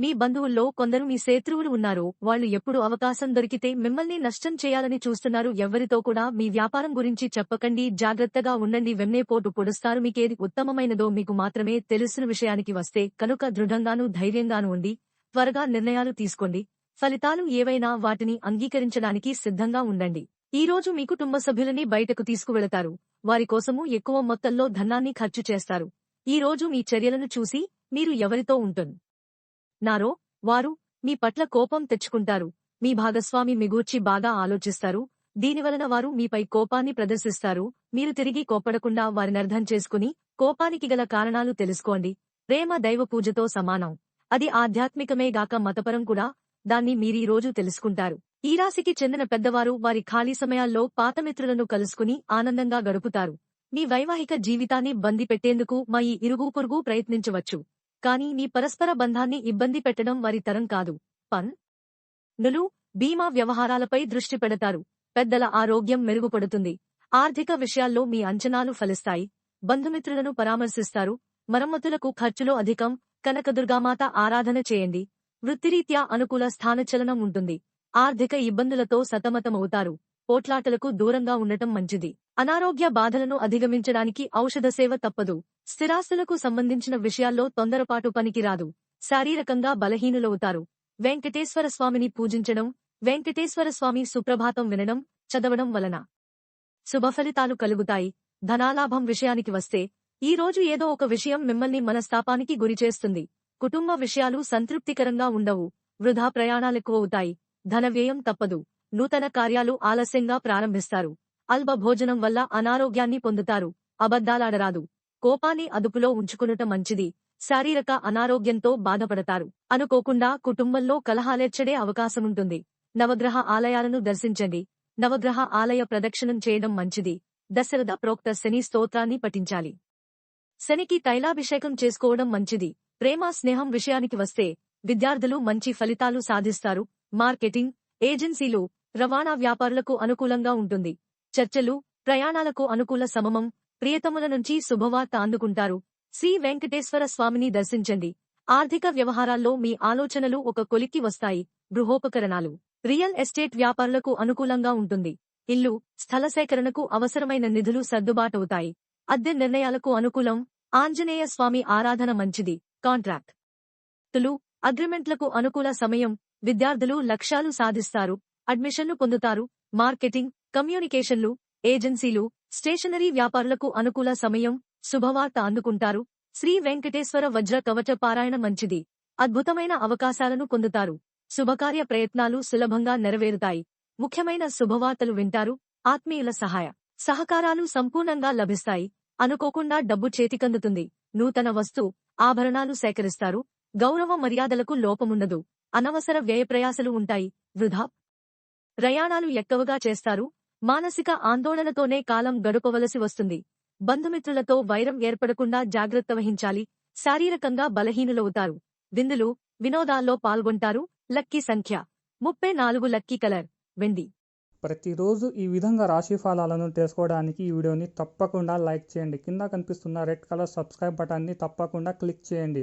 మీ బంధువుల్లో కొందరు మీ శత్రువులు ఉన్నారు. వాళ్ళు ఎప్పుడు అవకాశం దొరికితే మిమ్మల్ని నష్టం చేయాలని చూస్తున్నారు. ఎవరితో కూడా మీ వ్యాపారం గురించి చెప్పకండి. జాగ్రత్తగా ఉండండి. వెన్నెపోటు పొడుస్తారు. మీకేది ఉత్తమమైనదో మీకు మాత్రమే తెలుసిన విషయానికి వస్తే కనుక దృఢంగాను ధైర్యంగాను ఉండి త్వరగా నిర్ణయాలు తీసుకోండి. ఫలితాలు ఏవైనా వాటిని అంగీకరించడానికి సిద్ధంగా ఉండండి. ఈ రోజు మీ కుటుంబ సభ్యులని బయటకు తీసుకువెళతారు. వారి కోసము ఎక్కువ మొత్తంలో ధనాన్ని ఖర్చు చేస్తారు. ఈ రోజు మీ చర్యలను చూసి మీరు ఎవరితో ఉంటుంది నారో వారు మీ పట్ల కోపం తెచ్చుకుంటారు. మీ భాగస్వామి మిగూర్చి బాగా ఆలోచిస్తారు. దీనివలన వారు మీపై కోపాన్ని ప్రదర్శిస్తారు. మీరు తిరిగి కోపడకుండా వారినర్ధం చేసుకుని కోపానికి గల కారణాలు తెలుసుకోండి. ప్రేమ దైవ పూజతో సమానం. అది ఆధ్యాత్మికమే గాక మతపరం కూడా. దాన్ని మీరీ రోజు తెలుసుకుంటారు. ఈ రాశికి చెందిన పెద్దవారు వారి ఖాళీ సమయాల్లో పాతమిత్రులను కలుసుకుని ఆనందంగా గడుపుతారు. మీ వైవాహిక జీవితాన్ని బంది పెట్టేందుకు మా ఈ ఇరుగు పొరుగు ప్రయత్నించవచ్చు. కానీ మీ పరస్పర బంధాన్ని ఇబ్బంది పెట్టడం వారి తరం కాదు. పన్. నులు బీమా వ్యవహారాలపై దృష్టి పెడతారు. పెద్దల ఆరోగ్యం మెరుగుపడుతుంది. ఆర్థిక విషయాల్లో మీ అంచనాలు ఫలిస్తాయి. బంధుమిత్రులను పరామర్శిస్తారు. మరమ్మతులకు ఖర్చులో అధికం. కనకదుర్గామాత ఆరాధన చేయండి. వృత్తిరీత్యా అనుకూల స్థానచలనం ఉంటుంది. ఆర్థిక ఇబ్బందులతో సతమతమవుతారు. పోట్లాటలకు దూరంగా ఉండటం మంచిది. అనారోగ్య బాధలను అధిగమించడానికి ఔషధ సేవ తప్పదు. స్థిరాస్తులకు సంబంధించిన విషయాల్లో తొందరపాటు పనికిరాదు. శారీరకంగా బలహీనులవుతారు. వెంకటేశ్వర స్వామిని పూజించడం వెంకటేశ్వర స్వామి సుప్రభాతం వినడం చదవడం వలన శుభఫలితాలు కలుగుతాయి. ధనాలాభం విషయానికి వస్తే ఈ రోజు ఏదో ఒక విషయం మిమ్మల్ని మనస్తాపానికి గురిచేస్తుంది కుటుంబ విషయాలు సంతృప్తికరంగా ఉండవు. వృధా ప్రయాణాలెక్కువ అవుతాయి. ధన వ్యయం తప్పదు. నూతన కార్యాలు ఆలస్యంగా ప్రారంభిస్తారు. అల్ప భోజనం వల్ల అనారోగ్యాన్ని పొందుతారు. అబద్ధాలాడరాదు. కోపాన్ని అదుపులో ఉంచుకునుట మంచిది. శారీరక అనారోగ్యంతో బాధపడతారు. అనుకోకుండా కుటుంబంలో కలహాలెచ్చడే అవకాశముంటుంది. నవగ్రహ ఆలయాలను దర్శించండి. నవగ్రహ ఆలయ ప్రదక్షిణం చేయడం మంచిది. దశరథ ప్రోక్త శని స్తోత్రాన్ని పఠించాలి. శనికి తైలాభిషేకం చేసుకోవడం మంచిది. ప్రేమ స్నేహం విషయానికి వస్తే విద్యార్థులు మంచి ఫలితాలు సాధిస్తారు. మార్కెటింగ్ ఏజెన్సీలు రవాణా వ్యాపారులకు అనుకూలంగా ఉంటుంది. చర్చలు ప్రయాణాలకు అనుకూల సమమం ప్రియతముల నుంచి శుభవార్త అందుకుంటారు. సి. వెంకటేశ్వర స్వామిని దర్శించండి. ఆర్థిక వ్యవహారాల్లో మీ ఆలోచనలు ఒక కొలిక్కి వస్తాయి. గృహోపకరణాలు రియల్ ఎస్టేట్ వ్యాపారులకు అనుకూలంగా ఉంటుంది. ఇల్లు స్థల సేకరణకు అవసరమైన నిధులు సర్దుబాటవుతాయి అద్దె నిర్ణయాలకు అనుకూలం ఆంజనేయ స్వామి ఆరాధన మంచిది. కాంట్రాక్ట్ తులు అగ్రిమెంట్లకు అనుకూల సమయం విద్యార్థులు లక్ష్యాలు సాధిస్తారు. అడ్మిషన్లు పొందుతారు. మార్కెటింగ్ కమ్యూనికేషన్లు ఏజెన్సీలు స్టేషనరీ వ్యాపారులకు అనుకూల సమయం శుభవార్త అందుకుంటారు. శ్రీ వెంకటేశ్వర వజ్ర కవచ పారాయణ మంచిది. అద్భుతమైన అవకాశాలను పొందుతారు. శుభకార్య ప్రయత్నాలు సులభంగా నెరవేరుతాయి. ముఖ్యమైన శుభవార్తలు వింటారు. ఆత్మీయుల సహాయ సహకారాలు సంపూర్ణంగా లభిస్తాయి. అనుకోకుండా డబ్బు చేతికందుతుంది. నూతన వస్తు ఆభరణాలు సేకరిస్తారు. గౌరవ మర్యాదలకు లోపముండదు. అనవసర వ్యయప్రయాసలు ఉంటాయి. వృధా ప్రయాణాలు ఎక్కువగా చేస్తారు. మానసిక ఆందోళనతోనే కాలం గడుపవలసి వస్తుంది. బంధుమిత్రులతో వైరం ఏర్పడకుండా జాగ్రత్త వహించాలి. శారీరకంగా బలహీనులవుతారు. విందులు వినోదాల్లో పాల్గొంటారు. లక్కీ సంఖ్య. ముప్పై నాలుగు లక్కీ కలర్. వెండి. ప్రతిరోజు ఈ విధంగా రాశి ఫలాలను తెలుసుకోవడానికి ఈ వీడియోని తప్పకుండా లైక్ చేయండి. కింద కనిపిస్తున్న రెడ్ కలర్ సబ్స్క్రైబ్ బటన్ని తప్పకుండా క్లిక్ చేయండి.